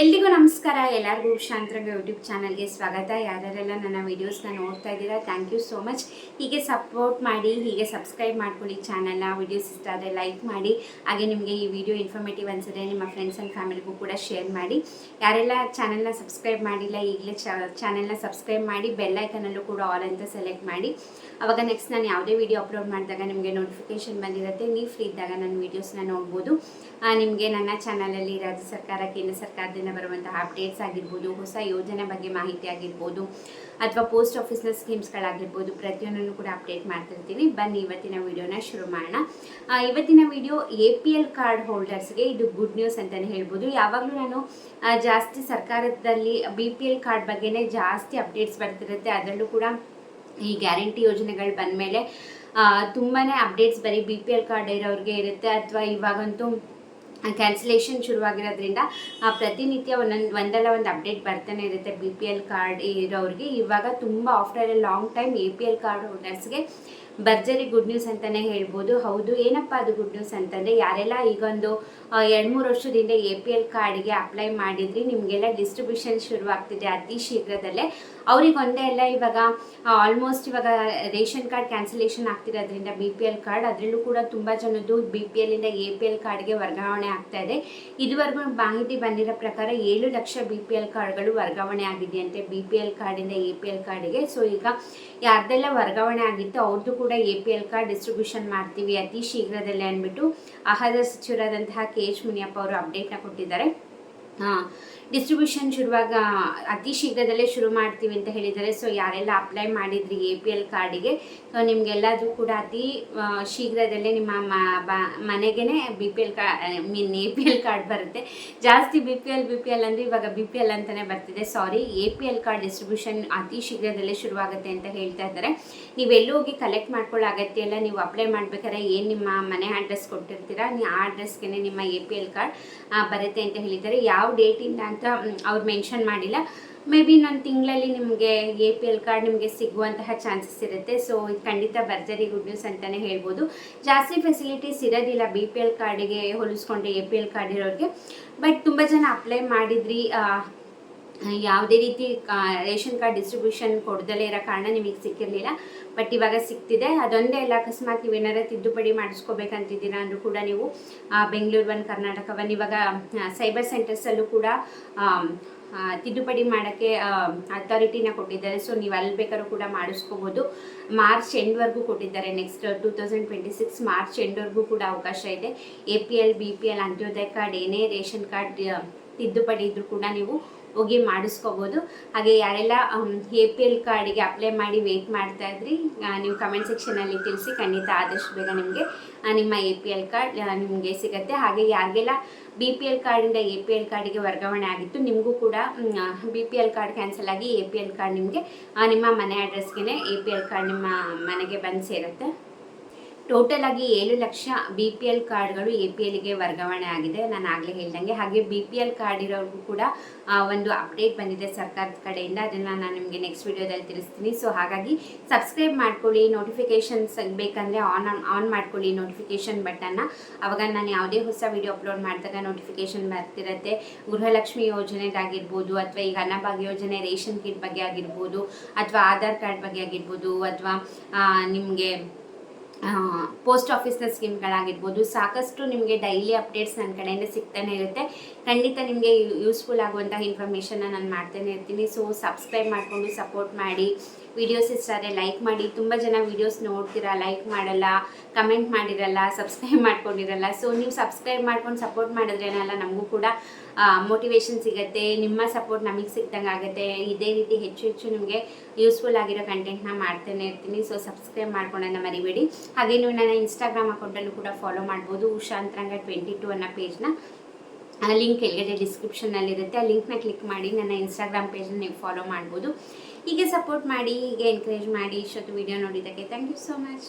ಎಲ್ರಿಗೂ ನಮಸ್ಕಾರ. ಎಲ್ಲರಿಗೂ ಶಾಂತರಂಗ ಯೂಟ್ಯೂಬ್ ಚಾನಲ್ಗೆ ಸ್ವಾಗತ. ಯಾರ್ಯಾರೆಲ್ಲ ನನ್ನ ವೀಡಿಯೋಸ್ನ ನೋಡ್ತಾ ಇದ್ದೀರಾ ಥ್ಯಾಂಕ್ ಯು ಸೋ ಮಚ್ ಹೀಗೆ ಸಪೋರ್ಟ್ ಮಾಡಿ, ಹೀಗೆ ಸಬ್ಸ್ಕ್ರೈಬ್ ಮಾಡ್ಕೊಳ್ಳಿ ಚಾನಲ್ನ ವೀಡಿಯೋಸ್ ಇಷ್ಟ ಆದರೆ ಲೈಕ್ ಮಾಡಿ, ಹಾಗೆ ನಿಮಗೆ ಈ ವಿಡಿಯೋ ಇನ್ಫಾರ್ಮೇಟಿವ್ ಅನಿಸಿದ್ರೆ ನಿಮ್ಮ ಫ್ರೆಂಡ್ಸ್ ಆ್ಯಂಡ್ ಫ್ಯಾಮಿಲಿಗೂ ಕೂಡ ಶೇರ್ ಮಾಡಿ. ಯಾರೆಲ್ಲ ಚಾನಲ್ನ ಸಬ್ಸ್ಕ್ರೈಬ್ ಮಾಡಿಲ್ಲ, ಈಗಲೇ ಚಾನಲ್ನ ಸಬ್ಸ್ಕ್ರೈಬ್ ಮಾಡಿ ಬೆಲ್ ಐಕನಲ್ಲೂ ಕೂಡ ಆಲ್ ಅಂತ ಸೆಲೆಕ್ಟ್ ಮಾಡಿ. ಅವಾಗ ನೆಕ್ಸ್ಟ್ ನಾನು ಯಾವುದೇ ವಿಡಿಯೋ ಅಪ್ಲೋಡ್ ಮಾಡಿದಾಗ ನಿಮಗೆ ನೋಟಿಫಿಕೇಶನ್ ಬಂದಿರುತ್ತೆ. ನೀವು ಫ್ರೀ ಇದ್ದಾಗ ನನ್ನ ವೀಡಿಯೋಸ್ನ ನೋಡ್ಬೋದು. ನಿಮಗೆ ನನ್ನ ಚಾನಲಲ್ಲಿ ರಾಜ್ಯ ಸರ್ಕಾರ, ಕೇಂದ್ರ ಸರ್ಕಾರದಿಂದ ಬರುವಂತಹ ಅಪ್ಡೇಟ್ಸ್ ಆಗಿರ್ಬೋದು, ಹೊಸ ಯೋಜನೆ ಬಗ್ಗೆ ಮಾಹಿತಿ ಆಗಿರ್ಬೋದು, ಅಥವಾ ಪೋಸ್ಟ್ ಆಫೀಸ್ನ ಸ್ಕೀಮ್ಸ್ಗಳಾಗಿರ್ಬೋದು ಪ್ರತಿಯೊಂದನ್ನು ಕೂಡ ಅಪ್ಡೇಟ್ ಮಾಡ್ತಿರ್ತೀನಿ. ಬನ್ನಿ, ಇವತ್ತಿನ ವಿಡಿಯೋನ ಶುರು ಮಾಡೋಣ. ಇವತ್ತಿನ video A P L card ಹೋಲ್ಡರ್ಸ್ಗೆ ಇದು ಗುಡ್ ನ್ಯೂಸ್ ಅಂತಲೇ ಹೇಳ್ಬೋದು. ಯಾವಾಗಲೂ ನಾನು ಜಾಸ್ತಿ ಸರ್ಕಾರದಲ್ಲಿ ಬಿ ಪಿ ಎಲ್ ಕಾರ್ಡ್ ಬಗ್ಗೆನೇ ಜಾಸ್ತಿ ಅಪ್ಡೇಟ್ಸ್ ಬರ್ತಿರುತ್ತೆ. ಅದರಲ್ಲೂ ಕೂಡ ಈ ಗ್ಯಾರಂಟಿ ಯೋಜನೆಗಳು ಬಂದಮೇಲೆ ತುಂಬಾ ಅಪ್ಡೇಟ್ಸ್ ಬರೀ ಬಿ ಪಿ ಎಲ್ ಕಾರ್ಡ್ ಇರೋರಿಗೆ ಇರುತ್ತೆ. ಅಥವಾ ಇವಾಗಂತೂ ಕ್ಯಾನ್ಸಲೇಷನ್ ಶುರುವಾಗಿರೋದ್ರಿಂದ ಪ್ರತಿನಿತ್ಯ ಒಂದೊಂದು, ಒಂದಲ್ಲ ಒಂದು ಅಪ್ಡೇಟ್ ಬರ್ತಾನೆ ಇರುತ್ತೆ ಬಿ ಪಿ ಎಲ್ ಕಾರ್ಡ್ ಇರೋರಿಗೆ ಇವಾಗ ತುಂಬ after a long time A P L card ಹೋಲ್ಡರ್ಸ್ಗೆ ಭರ್ಜರಿ ಗುಡ್ ನ್ಯೂಸ್ ಅಂತಲೇ ಹೇಳ್ಬೋದು. ಹೌದು, ಏನಪ್ಪ ಅದು ಗುಡ್ ನ್ಯೂಸ್ ಅಂತಂದರೆ, ಯಾರೆಲ್ಲ ಈಗೊಂದು ಎರಡು ಮೂರು ವರ್ಷದಿಂದ ಎ ಪಿ ಎಲ್ ಕಾರ್ಡ್ಗೆ ಅಪ್ಲೈ ಮಾಡಿದ್ರಿ, ನಿಮಗೆಲ್ಲ ಡಿಸ್ಟ್ರಿಬ್ಯೂಷನ್ ಶುರುವಾಗ್ತಿದೆ ಅತಿ ಶೀಘ್ರದಲ್ಲೇ. ಅವ್ರಿಗೆ ಒಂದೇ ಅಲ್ಲ, ಇವಾಗ ಆಲ್ಮೋಸ್ಟ್ ಇವಾಗ ರೇಷನ್ ಕಾರ್ಡ್ ಕ್ಯಾನ್ಸಲೇಷನ್ ಆಗ್ತಿರೋದ್ರಿಂದ ಬಿ ಪಿ ಎಲ್ ಕಾರ್ಡ್, ಅದರಲ್ಲೂ ಕೂಡ ತುಂಬ ಜನದ್ದು ಬಿ ಪಿ ಎಲ್ಲಿಂದ ಎ ಪಿ ಎಲ್ ಕಾರ್ಡ್ಗೆ ವರ್ಗಾವಣೆ ಆಗ್ತಾ ಇದೆ. ಇದುವರೆಗೂ ಮಾಹಿತಿ ಬಂದಿರೋ ಪ್ರಕಾರ ಏಳು ಲಕ್ಷ ಬಿ ಪಿ ಎಲ್ ಕಾರ್ಡ್ಗಳು ವರ್ಗಾವಣೆ ಆಗಿದೆಯಂತೆ ಬಿ ಪಿ ಎಲ್ ಕಾರ್ಡಿಂದ ಎ ಪಿ ಎಲ್ ಕಾರ್ಡ್ಗೆ. ಸೊ ಈಗ ಯಾರ್ದೆಲ್ಲ ವರ್ಗಾವಣೆ ಆಗಿತ್ತು ಅವ್ರದ್ದು ಕೂಡ A P L card distribution ಮಾಡ್ತೀವಿ ಅತಿ ಶೀಘ್ರದಲ್ಲೇ ಅಂದ್ಬಿಟ್ಟು. ಆಹಾರ ಸಚಿವರಾದಂತಹ ಕೆ ಎಚ್ ಮುನಿಯಪ್ಪ ಅವರು ಅಪ್ಡೇಟ್ನ ಕೊಟ್ಟಿದ್ದಾರೆ. ಡಿಸ್ಟ್ರಿಬ್ಯೂಷನ್ ಶುರುವಾಗ ಅತಿ ಶೀಘ್ರದಲ್ಲೇ ಶುರು ಮಾಡ್ತೀವಿ ಅಂತ ಹೇಳಿದ್ದಾರೆ. ಸೊ ಯಾರೆಲ್ಲ ಅಪ್ಲೈ ಮಾಡಿದ್ರಿ ಎ ಪಿ ಎಲ್ ಕಾರ್ಡಿಗೆ ಸೊ ನಿಮಗೆಲ್ಲದೂ ಕೂಡ ಅತಿ ಶೀಘ್ರದಲ್ಲೇ ನಿಮ್ಮ ಮ- ಮನೆಗೇ ಬಿ ಪಿ ಎಲ್ ಕಾ mean A P L card ಬರುತ್ತೆ. ಜಾಸ್ತಿ B P L B P L ಅಂದರೆ ಇವಾಗ ಬಿ ಪಿ ಎಲ್ ಅಂತಲೇ ಬರ್ತಿದೆ. Sorry A P L card distribution ಅತಿ ಶೀಘ್ರದಲ್ಲೇ ಶುರುವಾಗುತ್ತೆ ಅಂತ ಹೇಳ್ತಾ ಇದ್ದಾರೆ. ನೀವೆಲ್ಲೂ ಹೋಗಿ ಕಲೆಕ್ಟ್ ಮಾಡ್ಕೊಳ್ಳೋ ಅಗತ್ಯ ಇಲ್ಲ. ನೀವು ಅಪ್ಲೈ ಮಾಡಬೇಕಾದ್ರೆ ಏನು ನಿಮ್ಮ ಮನೆ ಅಡ್ರೆಸ್ ಕೊಟ್ಟಿರ್ತೀರಾ? ಆ ಅಡ್ರೆಸ್ಗೆ ನಿಮ್ಮ ಎ ಪಿ ಎಲ್ ಕಾರ್ಡ್ ಬರುತ್ತೆ ಅಂತ ಹೇಳಿದ್ದಾರೆ. ಯಾವ ಡೇಟಿಂದ ಅಂತ ಅವ್ರು ಮೆನ್ಷನ್ ಮಾಡಿಲ್ಲ. ಮೇ ಬಿ ನನ್ನ ತಿಂಗಳಲ್ಲಿ ನಿಮಗೆ ಎ ಪಿ ಎಲ್ ಕಾರ್ಡ್ ನಿಮಗೆ ಸಿಗುವಂತಹ ಚಾನ್ಸಸ್ ಇರುತ್ತೆ. ಸೊ ಇದು ಖಂಡಿತ ಭರ್ಜರಿ ಗುಡ್ ನ್ಯೂಸ್ ಅಂತಲೇ ಹೇಳ್ಬೋದು. ಜಾಸ್ತಿ ಫೆಸಿಲಿಟೀಸ್ ಇರೋದಿಲ್ಲ ಬಿ ಪಿ ಎಲ್ ಕಾರ್ಡಿಗೆ ಹೋಲಿಸ್ಕೊಂಡ್ರೆ ಎ ಪಿ ಎಲ್ ಕಾರ್ಡ್ ಇರೋರಿಗೆ. ಬಟ್ ತುಂಬ ಜನ ಅಪ್ಲೈ ಮಾಡಿದ್ರಿ ಯಾವುದೇ ರೀತಿ ರೇಷನ್ ಕಾರ್ಡ್ ಡಿಸ್ಟ್ರಿಬ್ಯೂಷನ್ ಕೊಡ್ದಲೇ ಇರೋ ಕಾರಣ ನಿಮಗೆ ಸಿಕ್ಕಿರಲಿಲ್ಲ. ಬಟ್ ಇವಾಗ ಸಿಗ್ತಿದೆ ಅದೊಂದೇ ಅಲ್ಲ, ಅಕಸ್ಮಾತ್ ನೀವು ಏನಾರ ತಿದ್ದುಪಡಿ ಮಾಡಿಸ್ಕೋಬೇಕಂತಿದ್ದೀರಾ ಅಂದರೂ ಕೂಡ ನೀವು ಬೆಂಗಳೂರು ಒನ್ ಕರ್ನಾಟಕ ಒನ್ ಇವಾಗ ಸೈಬರ್ ಸೆಂಟರ್ಸಲ್ಲೂ ಕೂಡ ತಿದ್ದುಪಡಿ ಮಾಡೋಕ್ಕೆ ಅಥಾರಿಟಿನ ಕೊಟ್ಟಿದ್ದಾರೆ. ಸೊ ನೀವು ಅಲ್ಲಿ ಬೇಕಾದ್ರೂ ಕೂಡ ಮಾಡಿಸ್ಕೋಬೋದು. ಮಾರ್ಚ್ ಎಂಡ್ವರೆಗೂ ಕೊಟ್ಟಿದ್ದಾರೆ. Next two thousand twenty six March ಎಂಡ್ವರೆಗೂ ಕೂಡ ಅವಕಾಶ ಇದೆ. A P L B P L Antyodaya card, ಏನೇ ರೇಷನ್ ಕಾರ್ಡ್ ತಿದ್ದುಪಡಿ ಇದ್ದರೂ ಕೂಡ ನೀವು ಹೋಗಿ ಮಾಡಿಸ್ಕೋಬೋದು. ಹಾಗೆ ಯಾರೆಲ್ಲ ಎ ಪಿ ಎಲ್ ಕಾರ್ಡಿಗೆ ಅಪ್ಲೈ ಮಾಡಿ ವೇಟ್ ಮಾಡ್ತಾ ಇದ್ರಿ ನೀವು ಕಮೆಂಟ್ ಸೆಕ್ಷನಲ್ಲಿ ತಿಳಿಸಿ ಖಂಡಿತ ಆದಷ್ಟು ಬೇಗ ನಿಮಗೆ ನಿಮ್ಮ ಎ ಪಿ ಎಲ್ ಕಾರ್ಡ್ ನಿಮಗೆ ಸಿಗುತ್ತೆ. ಹಾಗೆ ಯಾರಿಗೆಲ್ಲ ಬಿ ಪಿ ಎಲ್ ಕಾರ್ಡಿಂದ ಎ ಪಿ ಎಲ್ ಕಾರ್ಡಿಗೆ ವರ್ಗಾವಣೆ ಆಗಿತ್ತು, ನಿಮಗೂ ಕೂಡ B P L card cancel ಆಗಿ ಎ ಪಿ ಎಲ್ ಕಾರ್ಡ್ ನಿಮಗೆ ನಿಮ್ಮ ಮನೆ ಅಡ್ರೆಸ್ಗೆ ಎ ಪಿ ಎಲ್ ಕಾರ್ಡ್ ನಿಮ್ಮ ಮನೆಗೆ ಬಂದು ಸೇರುತ್ತೆ. ಟೋಟಲ್ ಆಗಿ ಏಳು ಲಕ್ಷ ಬಿ ಪಿ ಎಲ್ ಕಾರ್ಡ್ಗಳು ಎ ಪಿ ಎಲ್ಗೆ ವರ್ಗಾವಣೆ ಆಗಿದೆ. ನಾನು ಆಗಲೇ ಹೇಳ್ದಂಗೆ ಹಾಗೆ ಬಿ ಪಿ ಎಲ್ ಕಾರ್ಡ್ ಇರೋರಿಗೂ ಕೂಡ ಒಂದು ಅಪ್ಡೇಟ್ ಬಂದಿದೆ ಸರ್ಕಾರದ ಕಡೆಯಿಂದ. ಅದನ್ನು ನಾನು ನಿಮಗೆ ನೆಕ್ಸ್ಟ್ ವಿಡಿಯೋದಲ್ಲಿ ತಿಳಿಸ್ತೀನಿ. ಸೊ ಹಾಗಾಗಿ ಸಬ್ಸ್ಕ್ರೈಬ್ ಮಾಡ್ಕೊಳ್ಳಿ. ನೋಟಿಫಿಕೇಷನ್ಸ್ ಬೇಕಂದರೆ ಆನ್ ಆನ್ ಮಾಡ್ಕೊಳ್ಳಿ ನೋಟಿಫಿಕೇಷನ್ ಬಟನ್ನ. ಆವಾಗ ನಾನು ಯಾವುದೇ ಹೊಸ ವಿಡಿಯೋ ಅಪ್ಲೋಡ್ ಮಾಡಿದಾಗ ನೋಟಿಫಿಕೇಷನ್ ಬರ್ತಿರತ್ತೆ. ಗೃಹಲಕ್ಷ್ಮಿ ಯೋಜನೆದಾಗಿರ್ಬೋದು, ಅಥವಾ ಈಗ ಅನ್ನಭಾಗ್ಯ ಯೋಜನೆ, ರೇಷನ್ ಕಿಟ್ ಬಗ್ಗೆ ಆಗಿರ್ಬೋದು, ಅಥವಾ ಆಧಾರ್ ಕಾರ್ಡ್ ಬಗ್ಗೆ ಆಗಿರ್ಬೋದು, ಅಥವಾ ನಿಮಗೆ ಪೋಸ್ಟ್ ಆಫೀಸ್ನ ಸ್ಕೀಮ್ಗಳಾಗಿರ್ಬೋದು, ಸಾಕಷ್ಟು ನಿಮಗೆ ಡೈಲಿ ಅಪ್ಡೇಟ್ಸ್ ನನ್ನ ಕಡೆಯಿಂದ ಸಿಗ್ತಾನೆ ಇರುತ್ತೆ. ಖಂಡಿತ ನಿಮಗೆ ಯೂಸ್ಫುಲ್ ಆಗುವಂತಹ ಇನ್ಫಾರ್ಮೇಷನ್ನ ನಾನು ಮಾಡ್ತಾನೆ ಇರ್ತೀನಿ. ಸೊ, ಸಬ್ಸ್ಕ್ರೈಬ್ ಮಾಡಿಕೊಂಡು ಸಪೋರ್ಟ್ ಮಾಡಿ. ವಿಡಿಯೋಸ್ ಇಷ್ಟ ಆದರೆ ಲೈಕ್ ಮಾಡಿ. ತುಂಬ ಜನ ವಿಡಿಯೋಸ್ ನೋಡ್ತೀರಾ ಲೈಕ್ ಮಾಡಲ್ಲ ಕಮೆಂಟ್ ಮಾಡಿರಲ್ಲ ಸಬ್ಸ್ಕ್ರೈಬ್ ಮಾಡ್ಕೊಂಡಿರಲ್ಲ. ಸೊ ನೀವು ಸಬ್ಸ್ಕ್ರೈಬ್ ಮಾಡ್ಕೊಂಡು ಸಪೋರ್ಟ್ ಮಾಡಿದ್ರೇನಲ್ಲ ನಮಗೂ ಕೂಡ ಮೋಟಿವೇಶನ್ ಸಿಗುತ್ತೆ. ನಿಮ್ಮ ಸಪೋರ್ಟ್ ನಮಗೆ ಸಿಗ್ದಂಗೆ ಆಗುತ್ತೆ. ಇದೇ ರೀತಿ ಹೆಚ್ಚು ಹೆಚ್ಚು ನಿಮಗೆ ಯೂಸ್ಫುಲ್ ಆಗಿರೋ ಕಂಟೆಂಟ್ನ ಮಾಡ್ತಾನೆ ಇರ್ತೀನಿ. ಸೊ ಸಬ್ಸ್ಕ್ರೈಬ್ ಮಾಡ್ಕೊಳ್ಳೋಣ ಮರಿಬೇಡಿ. ಹಾಗೆ ನೀವು ನನ್ನ ಇನ್ಸ್ಟಾಗ್ರಾಮ್ ಅಕೌಂಟಲ್ಲೂ ಕೂಡ ಫಾಲೋ ಮಾಡ್ಬೋದು. ಉಷಾಂತರಂಗ ಟ್ವೆಂಟಿ ಟು ಅನ್ನೋ ಪೇಜ್ನ ಆ ಲಿಂಕ್ ಕೆಳಗಡೆ ಡಿಸ್ಕ್ರಿಪ್ಷನ್ನಲ್ಲಿರುತ್ತೆ ಆ ಲಿಂಕ್ನ ಕ್ಲಿಕ್ ಮಾಡಿ ನನ್ನ ಇನ್ಸ್ಟಾಗ್ರಾಮ್ ಪೇಜ್ನ ನೀವು ಫಾಲೋ ಮಾಡ್ಬೋದು. ಹೀಗೆ ಸಪೋರ್ಟ್ ಮಾಡಿ, ಹೀಗೆ ಎನ್ಕರೇಜ್ ಮಾಡಿ ಇಷ್ಟೊತ್ತು ವಿಡಿಯೋ ನೋಡಿದ್ದಕ್ಕೆ ಥ್ಯಾಂಕ್ ಯು ಸೋ ಮಚ್